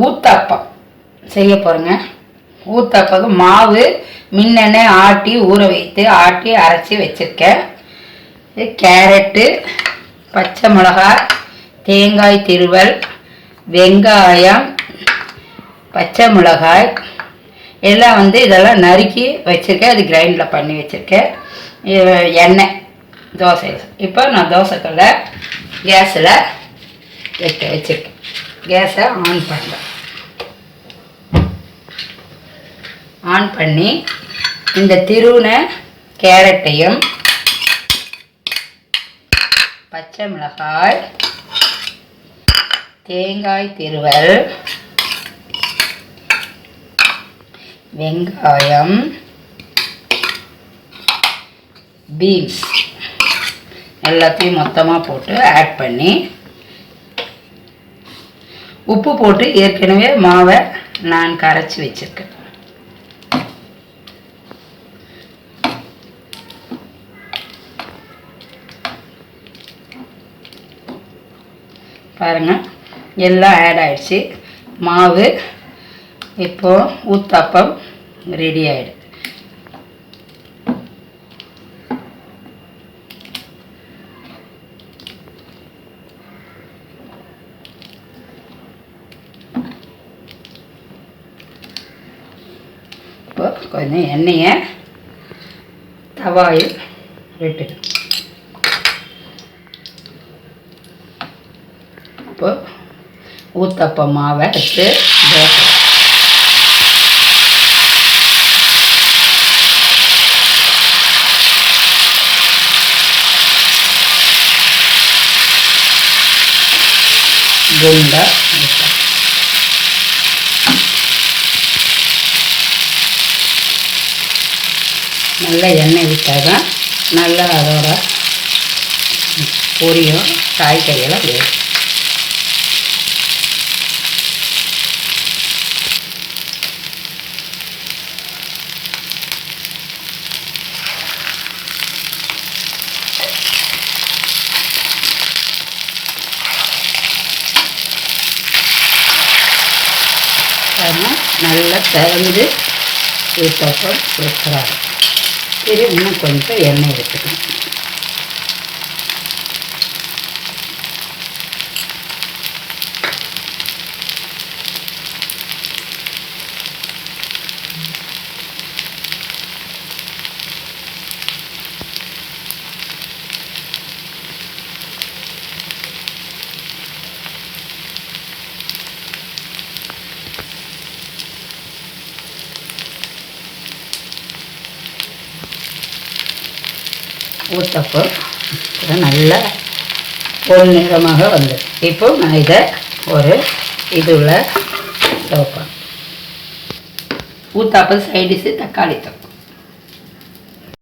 ஊத்தாப்பம் செய்ய போகிறேங்க ஊத்தாப்பம் மாவு முன்னெண்ணெய் ஆட்டி ஊற வைத்து ஆட்டி அரைச்சி வச்சுருக்கேன். இது கேரட்டு பச்சை மிளகாய் தேங்காய் திருவல் வெங்காயம் பச்சை மிளகாய். எல்லாம் வந்து இதெல்லாம் நறுக்கி வச்சுருக்கேன். அது கிரைண்டில் பண்ணி வச்சுருக்கேன். எண்ணெய் தோசை. இப்போ நான் தோசைக்கல்ல கேஸில் வைக்க வச்சுருக்கேன். கேஸை ஆன் பண்ணுறேன் ஆன் பண்ணி இந்த திருவுன கேரட்டையும் பச்சை மிளகாய் தேங்காய் திருவல் வெங்காயம் பீன்ஸ் எல்லாத்தையும் மொத்தமாக போட்டு ஆட் பண்ணி உப்பு போட்டு ஏற்கனவே மாவை நான் கரைச்சி வச்சிருக்கேன். பாருங்க எல்லாம் ஆட் ஆயிடுச்சு. மாவு இப்போ ஊத்தப்பம் ரெடி ஆகிடும் இப்போ கொஞ்சம் எண்ணெயை தவாயில் விட்டுடும் இப்போ ஊத்தப்ப மாவை எடுத்து தோசை குண்டா நல்ல எண்ணெய் விட்டால் தான் நல்லா அதோட பொரியும் காய்கறியெல்லாம் வேணும் நல்லா திறந்து ஊத்தப்பம் கொடுக்குறாங்க இது இன்னும் கொஞ்சம் எண்ணெய் விட்டுக்கணும் ஊத்தப்பம் இது நல்லா பொன்னிறமாக வந்தது இப்போ நான் இதை ஒரு இதுவில் சோப்பேன் ஊத்தாப்பம் சைடிஷு தக்காளி தொக்கு